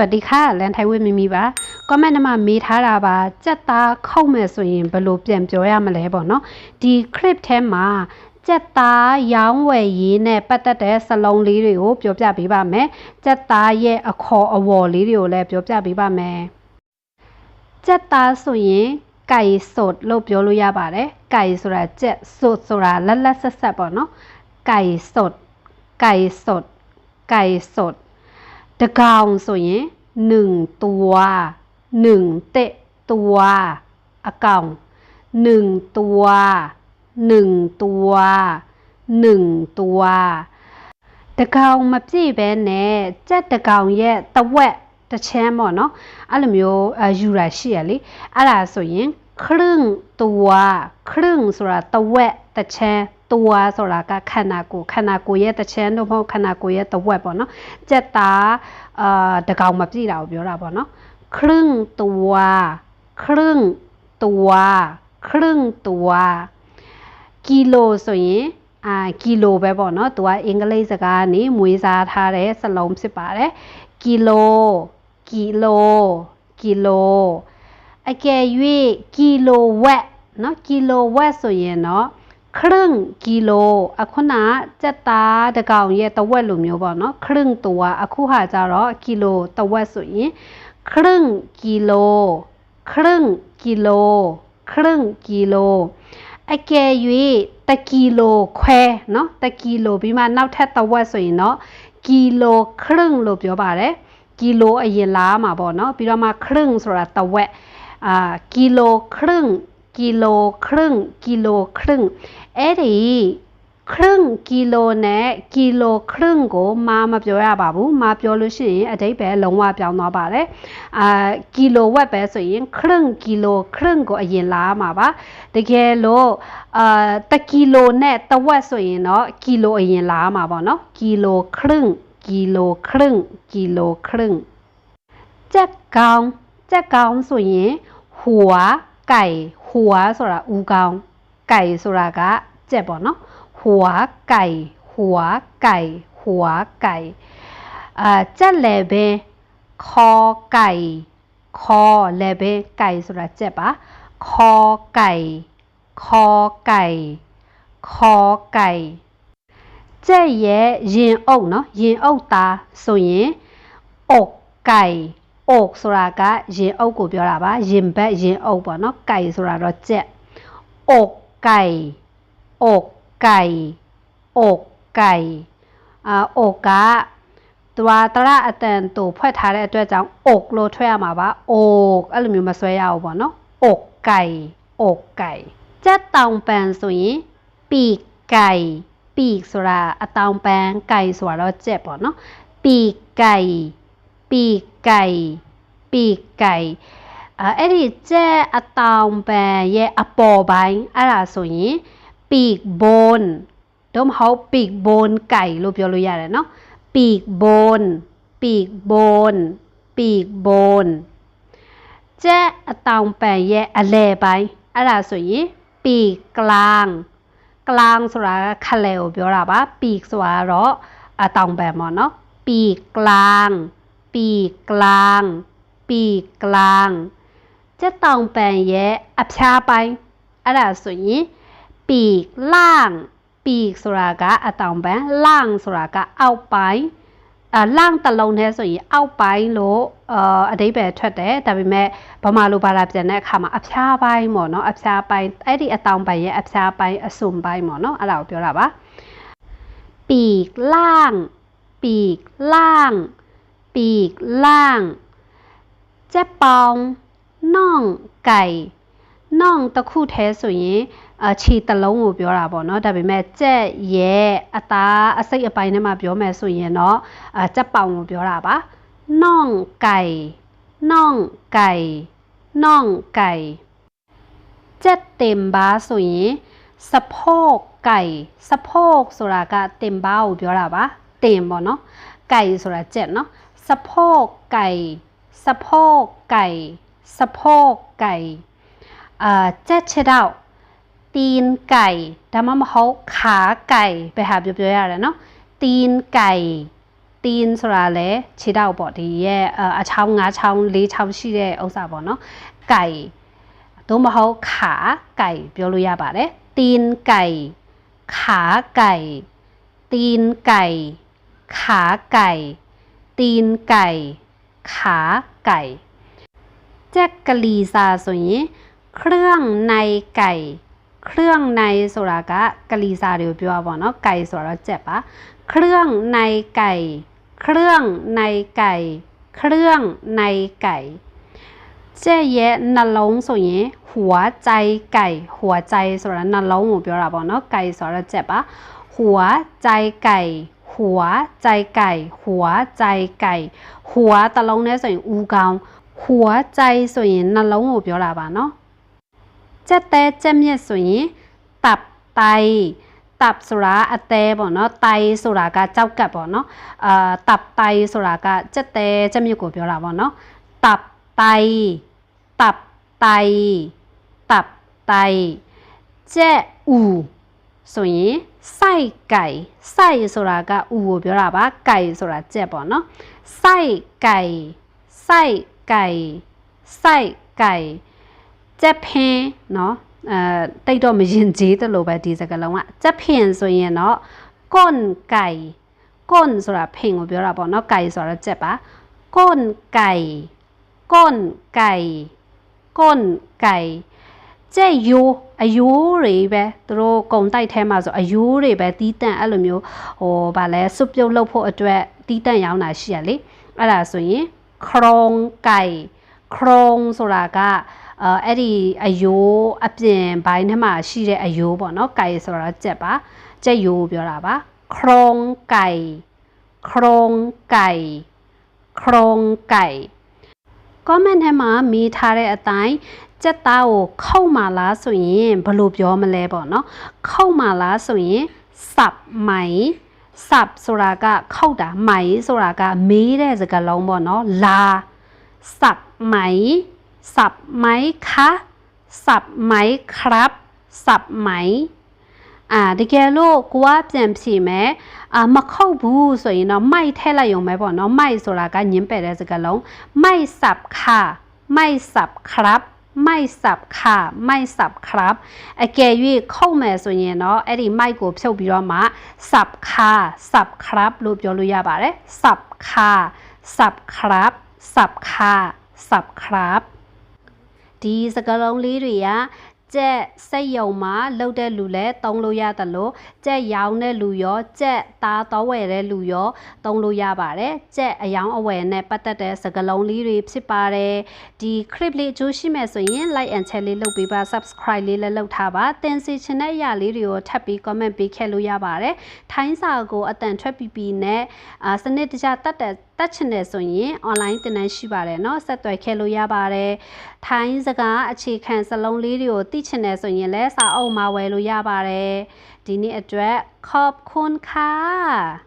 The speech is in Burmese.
วัสดีค่ะလန်ထိုင်ဝေမိမိပါ comment နံမှာမေးထားတာပါကြက်သားခုတ်မယ်ဆိုရင်ဘယ်လိုပြန်ပြောရမလဲပေါ့နော်ဒီ clip ထဲမှာကြက်သားရောင်းဝယ်ရေးနဲ့ပတ်သက်တဲ့စလုံးလေးတွေကိုပြောပြပေးပါမယ်ကြက်သားရဲ့အခေါ်အဝေါ်လေးတွေကိုလည်းပြောပြပေးပါမယ်ကြက်သားဆိုရင်ไก่สดလို့ပြောလို့ရပါတယ်ไก่ဆိုတာကြက်สดဆိုတာလက်လက်ဆက်ဆက်ပေါ့နော်ไก่สดไก่สดไก่สด တကောင်ဆိုရင်1ตัว1တက်ตัวအကောင်1ตัว1ตัว1ตัวတကောင်မပြည့်ပဲနဲ့ကြက်တကောင်ရဲ့တဝက်တစ်ချမ်းပေါ့နော်အဲ့လိုမျိုးယူရရှိရလေအဲ့ဒါဆိုရင်ครึ่งตัวครึ่งဆိုတာတဝက်တစ်ချမ်း ตัวဆိုတာကခန္ဓာကိုယ်ခန္ဓာကိုယ်ရဲ့တစ်ချမ်းတို့မဟုတ်ခန္ဓာကိုယ်ရဲ့တဝက်ပေါ့နော်ကြက်သားအာတကောင်မပြည့်တာကိုပြောတာပေါ့နော်ครึ่งตัวครึ่งตัวครึ่งตัวကီလိုဆိုရင်အာကီလိုပဲပေါ့နော်သူကအင်္ဂလိပ်စကားကနေမွေးစားထားတဲ့စလုံးဖြစ်ပါတယ်ကီလိုကီလိုကီလိုအကယ်၍ကီလိုဝက်နော်ကီလိုဝက်ဆိုရင်တော့ ครึ่งกิโลအခုနစက်သားတကောင်ရဲ့တဝက်လိုမျိုးပေါ့နော်ครึ่งตัวအခုဟာကြတော့ကီလိုတဝက်ဆိုရင်ครึ่งกิโลครึ่งกิโลครึ่งกิโลအကယ်၍တကီလိုခွဲเนาะတကီလိုပြီးမှနောက်ထပ်တဝက်ဆိုရင်เนาะကီလိုครึ่งလို့ပြောပါတယ်ကီလိုအရင်လားမှာပေါ့เนาะပြီးတော့မှครึ่งဆိုတာတဝက်အာကီလိုครึ่ง ကီလိုครึ่งကီလိုครึ่งအဲ့ဒီครึ่งกิโลနဲ့ကီလိုครึ่งကိုမာမပြောရပါဘူးမာပြောလို့ရှိရင်အတိတ်ပဲလုံးဝပြောင်းသွားပါတယ်အာကီလိုဝက်ပဲဆိုရင်ครึ่งกิโลครึ่งကိုအရင်လာမှာပါတကယ်လို့အာတကီလိုနဲ့တဝက်ဆိုရင်တော့ကီလိုအရင်လာမှာပေါ့နော်ကီလိုครึ่งကီလိုครึ่งကီလိုครึ่งကြက်ကောင်းကြက်ကောင်းဆိုရင်หัวไก่ หัวဆိုတာဦးကောင်းไก่ဆိုတာကကြက်ပေါ့နော်หัวไก่หัวไก่หัวไก่အာကြက်လည်းပဲခေါ်ไก่ခေါ်လည်းပဲไก่ဆိုတာကြက်ပါခေါ်ไก่ခေါ်ไก่ခေါ်ไก่ကြက်ရဲ့ရင်အုပ်နော်ရင်အုပ်သားဆိုရင်အုတ်ไก่ အုတ်ဆိုတာကရင်အုပ်ကိုပြောတာပါရင်ဘက်ရင်အုပ်ပေါ့နော်ไก่ဆိုတာတော့ကြက်အုတ်ไก่อกไก่อกไก่အာอกကသွားတရအတန်တူဖွက်ထားတဲ့အတွက်ကြောင့်อกလို့ထွက်ရမှာပါอกအဲ့လိုမျိုးမဆွဲရဘူးပေါ့နော်อกไก่อกไก่ကြက်တောင်ပန်ဆိုရင်ปีกไก่ปีกဆိုတာအတောင်ပန်ไก่ဆိုတာတော့ကြက်ပေါ့နော်ปีกไก่ ปีกไก่ปีกไก่အဲအဲ့ဒီကြက်အတောင်ပန်ရဲ့အပေါ်ပိုင်းအဲ့ဒါဆိုရင်ปีกโบนတို့မဟုတ်ปีกโบนไก่လို့ပြောလို့ရတယ်เนาะปีกโบนปีกโบนปีกโบนကြက်အတောင်ပံရဲ့အလဲပိုင်းအဲ့ဒါဆိုရင်ปีกกลางกลางဆိုတာခလဲကိုပြောတာပါปีกဆိုတာတော့အတောင်ပံပေါ့နော်ปีกกลาง ปีกกลางปีกกลางကြက်တောင်ပံရဲ့အဖျားပိုင်းအဲ့ဒါဆိုရင်ปีกล่างปีกဆိုတာကအတောင်ပံล่างဆိုတာကအောက်ပိုင်းအล่างတလုံးနဲ့ဆိုရင်အောက်ပိုင်းလို့အာအဓိပ္ပာယ်ထွက်တယ်ဒါပေမဲ့ဗမာလိုဘာသာပြန်တဲ့အခါမှာအဖျားပိုင်းပေါ့နော်အဖျားပိုင်းအဲ့ဒီအတောင်ပိုင်းရဲ့အဖျားပိုင်းအစွန်ပိုင်းပေါ့နော်အဲ့ဒါကိုပြောတာပါปีกล่างปีกล่าง ปีกล่างเจ๊ปองน่องไก่น่องတစ်ခုထဲဆိုရင်အခြေတလုံးကိုပြောတာပေါ့နော်ဒါပေမဲ့ကြက်ရဲ့အသားအစိတ်အပိုင်းထဲမှာပြောမယ်ဆိုရင်တော့အကြက်ပေါင်ကိုပြောတာပါน่องไก่น่องไก่น่องไก่ကြက်တင်ပါဆိုရင်စဖို့ไก่စဖို့ဆိုတာကတင်ပါကိုပြောတာပါတင်ပေါ့နော်ไก่ဆိုတာကြက် နော်စဖို့ไก่စဖို့ไก่စဖို့ไก่အာကြက်ချစ်တော့ตีนไก่ဒါမှမဟုတ်ขาไก่ไปหาပြောပြောရတယ်เนาะตีนไก่ต tin ဆိုတာလဲခြေထောက်ပေါ့ဒီရဲ့အအချောင်းငါးချောင်းလေးချောင်းရှိတဲ့ဥစ္စာပေါ့နော်ไก่သို့မဟုတ်ขาไก่ပြောလို့ရပါတယ် tin ไก่ขาไก่ tin ไก่ขาไก่ ตีนไก่ ขาไก่แจ็กกะลีซาส่วนนี้เครื่องในไก่ เครื่องในสุรากะกะลีซาเดียวพิวาบอกเนาะไก่สุราเจ็บปะเครื่องในไก่ เครื่องในไก่ เครื่องในไก่เจ๊เยะนลงส่วนนี้หัวใจไก่ หัวใจสุรานลงหมูเปียวราบอกเนาะไก่สุราเจ็บปะหัวใจไก่ หัวใจไก่ หัวใจไก่ หัวတလုံးနဲ့ဆိုရင်ဦးကောင်း หัวใจဆိုရင်နှလုံးကိုပြောတာပါနော်ကြက်တဲကြက်မြက်ဆိုရင်ตับไตตับဆိုတာအသေးပေါ့နော်ไตဆိုတာကကြောက်ကပ်ပေါ့နော်အာตับไตဆိုတာကကြက်တဲကြက်မြက်ကိုပြောတာပေါ့နော်ตับไตตับไตตับไตကြက်ဥဆိုရင် sai kai sai ဆိုတာကဥကိုပြောတာပါ kai ဆိုတာကြက်ပေါ့နော် sai kai sai kai sai kai ကြက်ဖင်းနော်အဲတိတ်တော့မရင်ကြီးတယ်လို့ပဲဒီစကားလုံးကကြက်ဖင်းဆိုရင်တော့ kon kai kon ဆိုတာဖင်းကိုပြောတာပေါ့နော် kai ဆိုတာကြက်ပါ kon kai kon kai kon kai ကြက်ယိုးအယိုးတွေပဲသူတို့ကုံတိုက်ထဲမှာဆိုအယိုးတွေပဲတီးတန့်အဲ့လိုမျိုးဟိုဗာလဲစွပ်ပြုတ်လုပ်ဖို့အတွက်တီးတန့်ရောင်းတာရှိရလေအဲ့ဒါဆိုရင်ခရုံไก่ခရုံဆိုတာကအဲအဲ့ဒီအယိုးအပြင်ဘိုင်းထဲမှာရှိတဲ့အယိုးပေါ့နော်ไก่ဆိုတော့ကြက်ပါကြက်ယိုးပြောတာပါခရုံไก่ခရုံไก่ခရုံไก่ comment ထဲမှာမိထားတဲ့အတိုင်း စက်သားကိုခောက်မှလားဆိုရင်ဘယ်လိုပြောမလဲပေါ့နော်ခောက်မှလားဆိုရင် sub မိုင် sub ဆိုတာကခောက်တာမိုင်ဆိုတာကမေးတဲ့စကားလုံးပေါ့နော်လာ sub မိုင် sub မိုင်ခါ sub မိုင်ครับ sub မိုင်အာတကယ်လို့ကိုကပြန်ဖြေမယ်အာမခောက်ဘူးဆိုရင်တော့မိုက်ထည့်လိုက်ရုံပဲပေါ့နော်မိုက်ဆိုတာကညင်းပယ်တဲ့စကားလုံးမိုက် sub ခါမိုက် sub ครับ မိုက်สับค่ะမိုက်สับครับအကယ်၍ခုတ်မယ်ဆိုရင်တော့အဲ့ဒီမိုက်ကိုဖြုတ်ပြီးတော့မှสับค่ะสับครับလို့ပြောလို့ရပါတယ်สับค่ะสับครับสับค่ะสับครับဒီစကားလုံးလေးတွေက ကြက်စိတ်ယုံမှာလှုပ်တဲ့လူလည်းတုံးလို့ရတယ်လို့ကြက်ရောင်းတဲ့လူရောကြက်သားတော်ဝယ်တဲ့လူရောတုံးလို့ရပါတယ်ကြက်အယောင်အဝယ်နဲ့ပတ်သက်တဲ့စကားလုံးလေးတွေဖြစ်ပါတယ်ဒီ clip လေးအကျိုးရှိမဲ့ဆိုရင် like and share လေးလုပ်ပေးပါ subscribe လေးလည်းလုပ်ထားပါသင်စီချင်တဲ့အရာလေးတွေကိုထပ်ပြီး comment ပေးခဲ့လို့ရပါတယ်ထိုင်းစာကိုအတန်ထွက်ပြီးပြီးနဲ့အာစနစ်တကျတတ်တဲ့ တတ်ချင်တယ်ဆိုရင် online သင်တန်းရှိပါတယ်เนาะဆက်သွယ်ခဲ့လို့ရပါတယ်ထိုင်းစကားအခြေခံစလုံးလေးတွေကိုသိချင်တယ်ဆိုရင်လည်းစာအုပ်မှာဝယ်လို့ရပါတယ်ဒီနေ့အတွက်ขอบคุณค่ะ